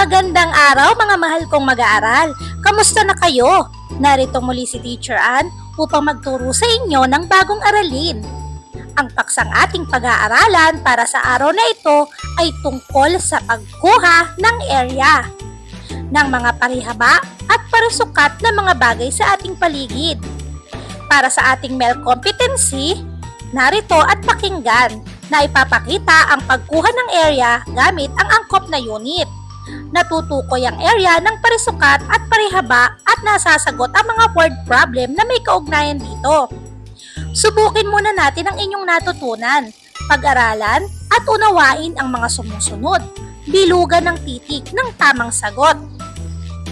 Magandang araw mga mahal kong mag-aaral. Kamusta na kayo? Narito muli si Teacher Ann upang magturo sa inyo ng bagong aralin. Ang paksang ating pag-aaralan para sa araw na ito ay tungkol sa pagkuha ng area ng mga parihaba at parisukat na mga bagay sa ating paligid. Para sa ating MEL competency, narito at pakinggan na ipapakita ang pagkuha ng area gamit ang angkop na unit. Natutukoy ang area ng parisukat at parihaba at nasasagot ang mga word problem na may kaugnayan dito. Subukin muna natin ang inyong natutunan, pag-aralan at unawain ang mga sumusunod. Bilugan ng titik ng tamang sagot.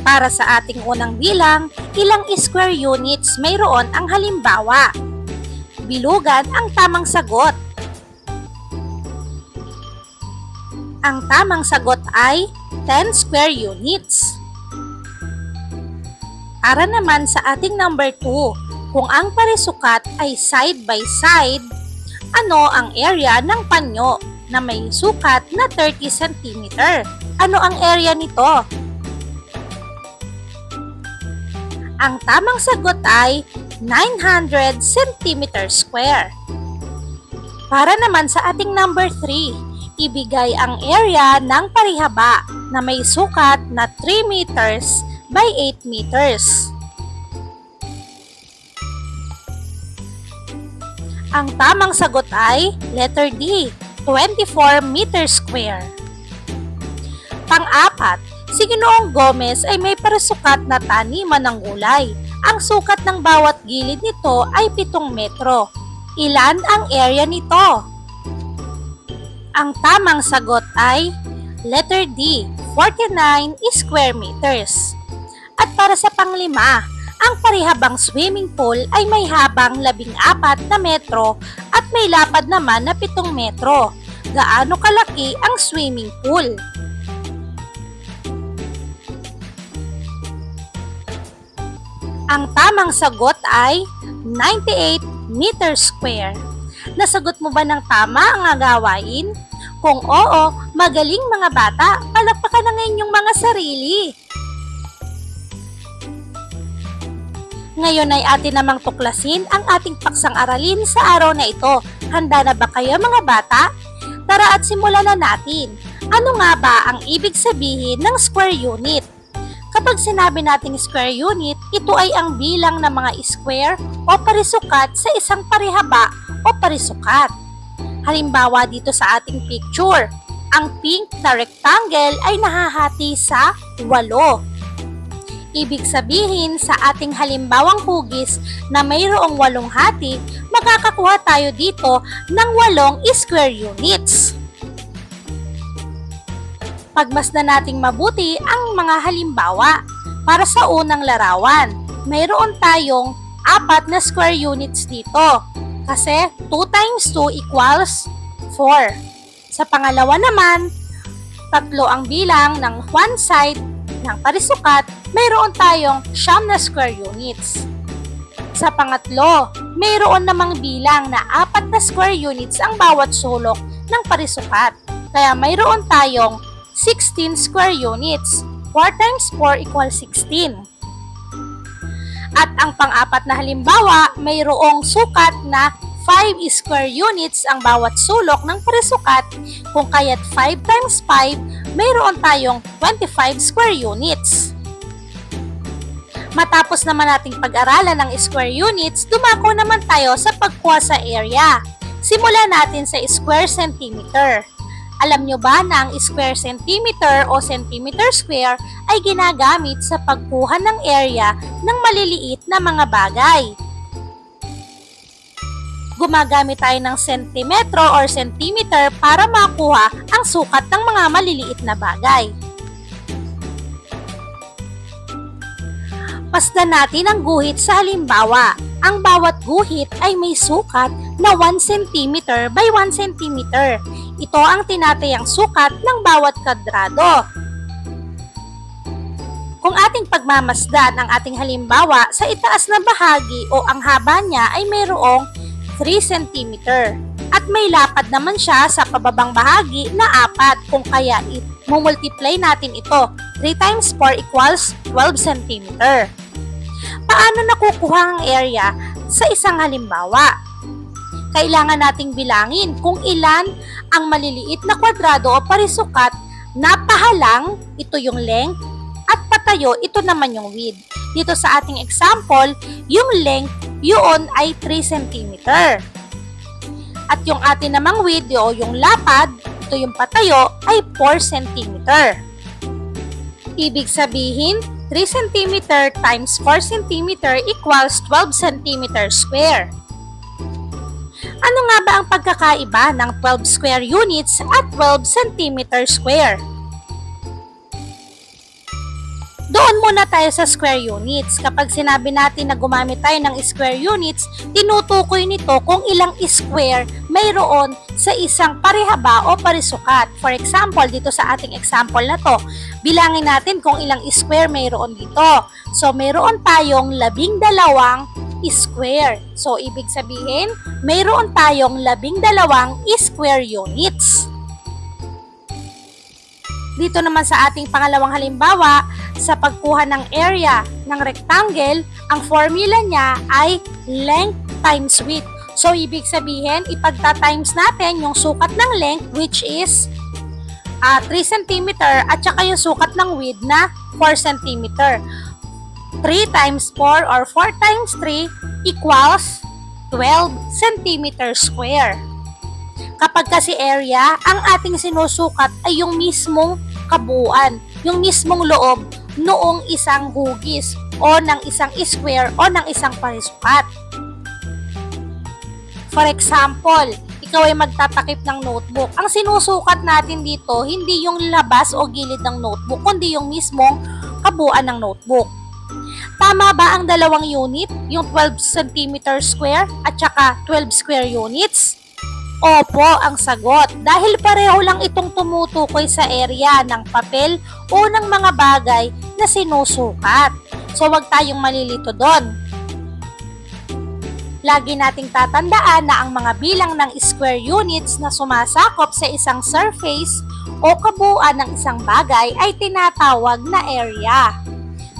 Para sa ating unang bilang, ilang square units mayroon ang halimbawa. Bilugan ang tamang sagot. Ang tamang sagot ay 10 square units. Para naman sa ating number 2, kung ang parisukat ay side by side, ano ang area ng panyo na may sukat na 30 cm? Ano ang area nito? Ang tamang sagot ay 900 cm square. Para naman sa ating number 3, ibigay ang area ng parihaba na may sukat na 3 meters by 8 meters. Ang tamang sagot ay letter D, 24 meters square. Pang-apat, si Ginoong Gomez ay may parisukat na taniman ng gulay. Ang sukat ng bawat gilid nito ay 7 metro. Ilan ang area nito? Ang tamang sagot ay letter D, 49 square meters. At para sa panglima, ang parihabang swimming pool ay may habang 14 na metro at may lapad naman na 7 metro. Gaano kalaki ang swimming pool? Ang tamang sagot ay 98 meter square. Nasagot mo ba ng tama ang agawain? Kung oo, magaling mga bata, palakpakan na ngayon yung mga sarili. Ngayon ay atin namang tuklasin ang ating paksang aralin sa araw na ito. Handa na ba kayo mga bata? Tara at simulan na natin. Ano nga ba ang ibig sabihin ng square unit? Kapag sinabi nating square unit, ito ay ang bilang ng mga square o parisukat sa isang parihaba o parisukat. Halimbawa dito sa ating picture, ang pink na rectangle ay nahahati sa walo. Ibig sabihin sa ating halimbawang hugis na mayroong walong hati, makakakuha tayo dito ng walong square units. Pagmasdan nating mabuti ang mga halimbawa. Para sa unang larawan, mayroon tayong apat na square units dito. Kasi 2 times 2 equals 4. Sa pangalawa naman, tatlo ang bilang ng one side ng parisukat, mayroon tayong siyam na square units. Sa pangatlo, mayroon namang bilang na apat na square units ang bawat sulok ng parisukat. Kaya mayroon tayong 16 square units. 4 times 4 equals 16. At ang pang-apat na halimbawa, mayroong sukat na 5 square units ang bawat sulok ng parisukat kung kaya't 5 times 5, mayroon tayong 25 square units. Matapos naman nating pag-aralan ng square units, dumako naman tayo sa pagkuha sa area. Simulan natin sa square centimeter. Alam nyo ba na ang square centimeter o centimeter square ay ginagamit sa pagkuha ng area ng maliliit na mga bagay? Gumagamit tayo ng sentimetro or centimeter para makuha ang sukat ng mga maliliit na bagay. Pasdan natin ang guhit sa halimbawa. Ang bawat guhit ay may sukat na 1 cm by 1 cm. Ito ang tinatayang sukat ng bawat kadrado. Kung ating pagmamasdan ang ating halimbawa, sa itaas na bahagi o ang haba niya ay mayroong 3 cm at may lapad naman siya sa pababang bahagi na 4 kung kaya i-multiply natin ito. 3 times 4 equals 12 cm. Paano nakukuha ang area sa isang halimbawa? Kailangan nating bilangin kung ilan ang maliliit na kwadrado o parisukat na pahalang, ito yung length, at patayo, ito naman yung width. Dito sa ating example, yung length, yun ay 3 cm. At yung atin namang width o yung lapad, ito yung patayo, ay 4 cm. Ibig sabihin, 3 cm times 4 cm equals 12 cm square. Ano nga ba ang pagkakaiba ng 12 square units at 12 cm square? Doon muna tayo sa square units. Kapag sinabi natin na gumamit tayo ng square units, tinutukoy nito kung ilang square mayroon sa isang parihaba o parisukat. For example, dito sa ating example na to, bilangin natin kung ilang square mayroon dito. So, mayroon tayong labing dalawang square. So, ibig sabihin, mayroon tayong labing dalawang square units. Dito naman sa ating pangalawang halimbawa, sa pagkuha ng area ng rectangle, ang formula niya ay length times width. So, ibig sabihin, ipagta-times natin yung sukat ng length which is uh, 3 cm at saka yung sukat ng width na 4 cm. 3 times 4 or 4 times 3 equals 12 cm square. Kapag kasi area, ang ating sinusukat ay yung mismong kabuuan, yung mismong loob noong isang hugis o ng isang square o ng isang parisukat. For example, ikaw ay magtatakip ng notebook. Ang sinusukat natin dito, hindi yung labas o gilid ng notebook, kundi yung mismong kabuuan ng notebook. Tama ba ang dalawang unit, yung 12 cm square at saka 12 square units? Opo ang sagot dahil pareho lang itong tumutukoy sa area ng papel o ng mga bagay na sinusukat. So wag tayong malilito doon. Lagi nating tatandaan na ang mga bilang ng square units na sumasakop sa isang surface o kabuuan ng isang bagay ay tinatawag na area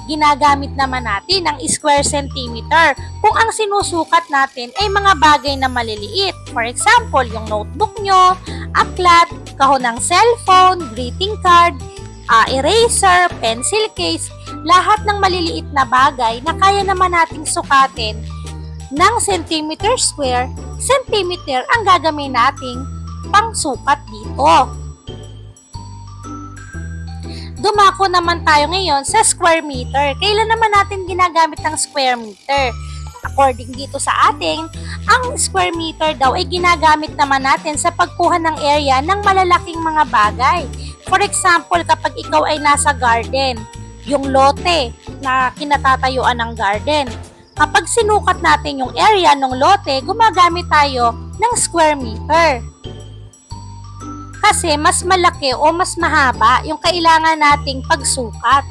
ginagamit naman natin ang square centimeter kung ang sinusukat natin ay mga bagay na maliliit. For example, yung notebook nyo, aklat, kahon ng cellphone, greeting card, uh, eraser, pencil case, lahat ng maliliit na bagay na kaya naman nating sukatin ng centimeter square, centimeter ang gagawin nating pangsukat dito. Dumako naman tayo ngayon sa square meter. Kailan naman natin ginagamit ang square meter? According dito sa ating, ang square meter daw ay ginagamit naman natin sa pagkuha ng area ng malalaking mga bagay. For example, kapag ikaw ay nasa garden, yung lote na kinatatayuan ng garden, kapag sinukat natin yung area ng lote, gumagamit tayo ng square meter kasi mas malaki o mas mahaba yung kailangan nating pagsukat.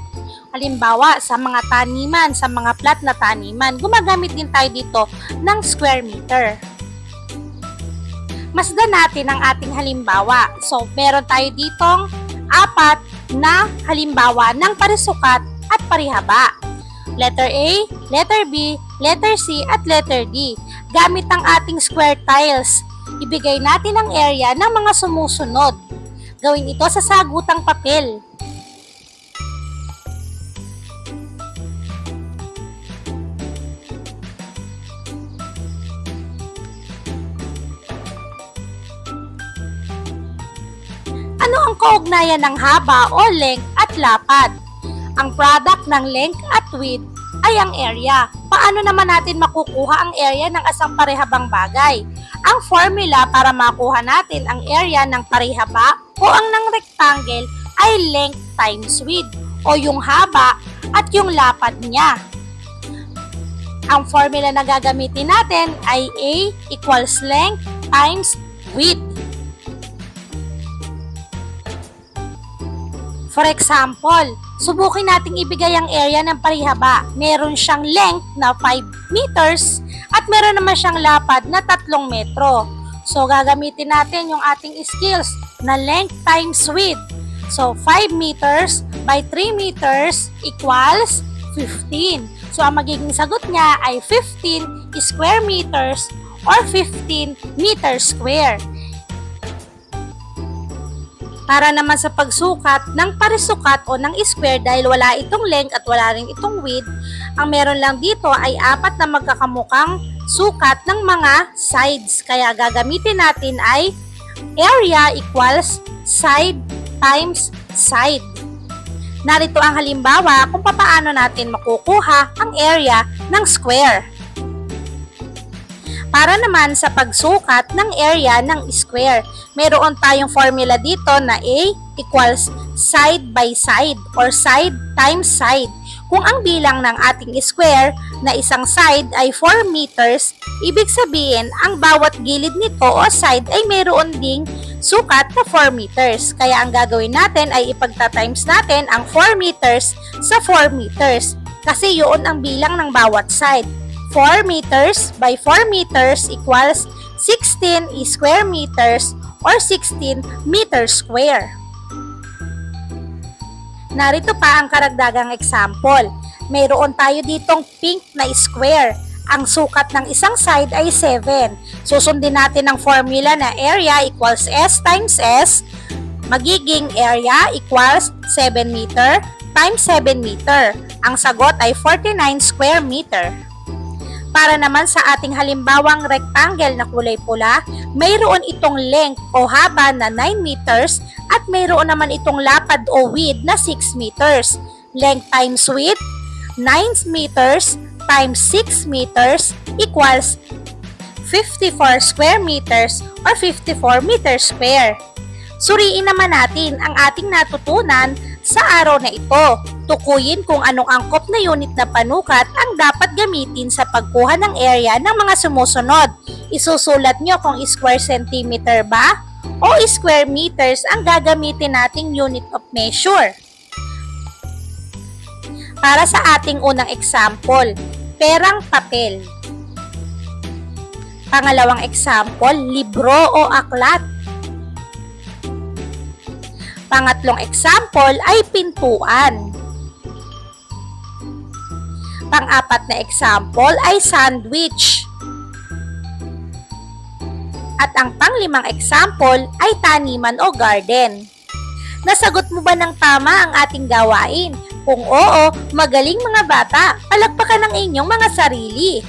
Halimbawa, sa mga taniman, sa mga plat na taniman, gumagamit din tayo dito ng square meter. Masdan natin ang ating halimbawa. So, meron tayo ditong apat na halimbawa ng parisukat at parihaba. Letter A, letter B, letter C, at letter D. Gamit ang ating square tiles Ibigay natin ang area ng mga sumusunod. Gawin ito sa sagutang papel. Ano ang kaugnayan ng haba o length at lapad? Ang product ng length at width ay ang area. Paano naman natin makukuha ang area ng asang parehabang bagay? Ang formula para makuha natin ang area ng parehaba o ang ng rectangle ay length times width o yung haba at yung lapad niya. Ang formula na gagamitin natin ay A equals length times width. For example, subukin nating ibigay ang area ng parihaba. Meron siyang length na 5 meters at meron naman siyang lapad na 3 metro. So, gagamitin natin yung ating skills na length times width. So, 5 meters by 3 meters equals 15. So, ang magiging sagot niya ay 15 square meters or 15 meters square. Para naman sa pagsukat ng parisukat o ng square dahil wala itong length at wala rin itong width, ang meron lang dito ay apat na magkakamukhang sukat ng mga sides. Kaya gagamitin natin ay area equals side times side. Narito ang halimbawa kung paano natin makukuha ang area ng square. Para naman sa pagsukat ng area ng square, mayroon tayong formula dito na A equals side by side or side times side. Kung ang bilang ng ating square na isang side ay 4 meters, ibig sabihin ang bawat gilid nito o side ay mayroon ding sukat na 4 meters. Kaya ang gagawin natin ay ipagta-times natin ang 4 meters sa 4 meters kasi yun ang bilang ng bawat side. 4 meters by 4 meters equals 16 square meters or 16 meters square. Narito pa ang karagdagang example. Mayroon tayo ditong pink na square. Ang sukat ng isang side ay 7. Susundin natin ang formula na area equals S times S. Magiging area equals 7 meter times 7 meter. Ang sagot ay 49 square meter. Para naman sa ating halimbawang rectangle na kulay pula, mayroon itong length o haba na 9 meters at mayroon naman itong lapad o width na 6 meters. Length times width, 9 meters times 6 meters equals 54 square meters or 54 meters square. Suriin naman natin ang ating natutunan sa araw na ito. Tukuyin kung anong angkop na unit na panukat ang dapat gamitin sa pagkuha ng area ng mga sumusunod. Isusulat nyo kung square centimeter ba o square meters ang gagamitin nating unit of measure. Para sa ating unang example, perang papel. Pangalawang example, libro o aklat. Pangatlong example ay pintuan. Pang-apat na example ay sandwich. At ang panglimang example ay taniman o garden. Nasagot mo ba ng tama ang ating gawain? Kung oo, magaling mga bata, palagpakan ng inyong mga sarili.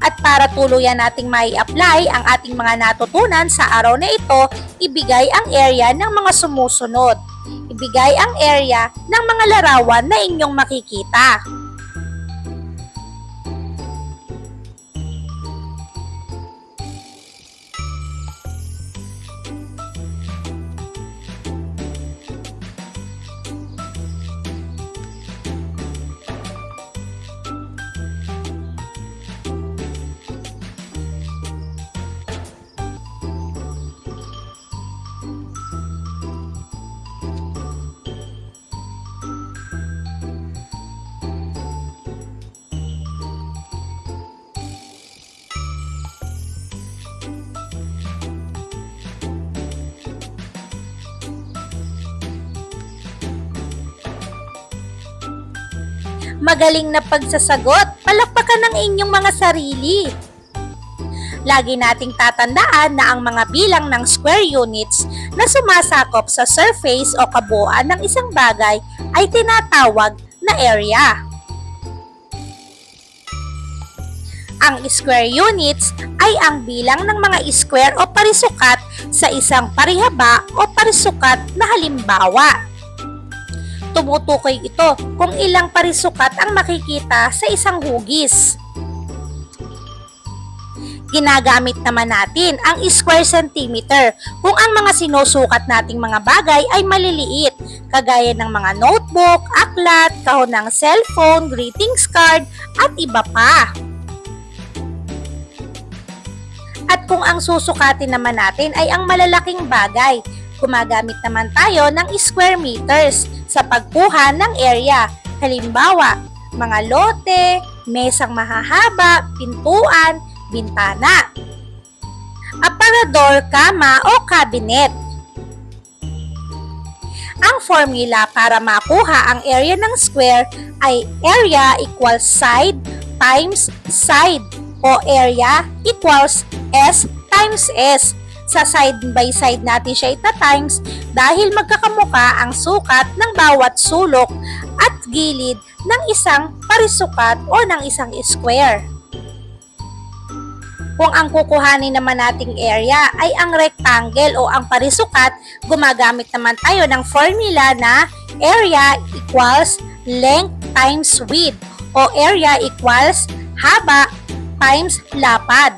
At para tuluyan nating mai apply ang ating mga natutunan sa araw na ito, ibigay ang area ng mga sumusunod. Ibigay ang area ng mga larawan na inyong makikita. Magaling na pagsasagot, palakpakan ng inyong mga sarili. Lagi nating tatandaan na ang mga bilang ng square units na sumasakop sa surface o kabuuan ng isang bagay ay tinatawag na area. Ang square units ay ang bilang ng mga square o parisukat sa isang parihaba o parisukat na halimbawa. Tumutukoy ito kung ilang parisukat ang makikita sa isang hugis. Ginagamit naman natin ang square centimeter kung ang mga sinusukat nating mga bagay ay maliliit, kagaya ng mga notebook, aklat, kahon ng cellphone, greetings card, at iba pa. At kung ang susukatin naman natin ay ang malalaking bagay, gumagamit naman tayo ng square meters sa pagkuha ng area. Halimbawa, mga lote, mesang mahahaba, pintuan, bintana. parador, kama o cabinet. Ang formula para makuha ang area ng square ay area equals side times side o area equals S times S. Sa side by side natin siya ita-times dahil magkakamuka ang sukat ng bawat sulok at gilid ng isang parisukat o ng isang square. Kung ang kukuhanin naman nating area ay ang rectangle o ang parisukat, gumagamit naman tayo ng formula na area equals length times width o area equals haba times lapad.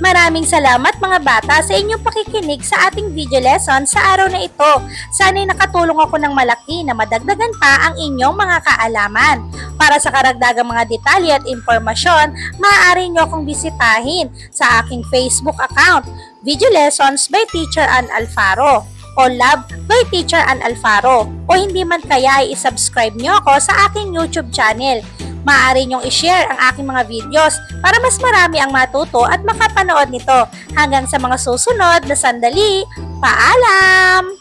Maraming salamat mga bata sa inyong pakikinig sa ating video lesson sa araw na ito. Sana'y nakatulong ako ng malaki na madagdagan pa ang inyong mga kaalaman. Para sa karagdagang mga detalye at impormasyon, maaari nyo akong bisitahin sa aking Facebook account, Video Lessons by Teacher Ann Alfaro o Love by Teacher Ann Alfaro o hindi man kaya ay isubscribe nyo ako sa aking YouTube channel. Maaari nyong i-share ang aking mga videos para mas marami ang matuto at makapanood nito. Hanggang sa mga susunod na sandali, paalam!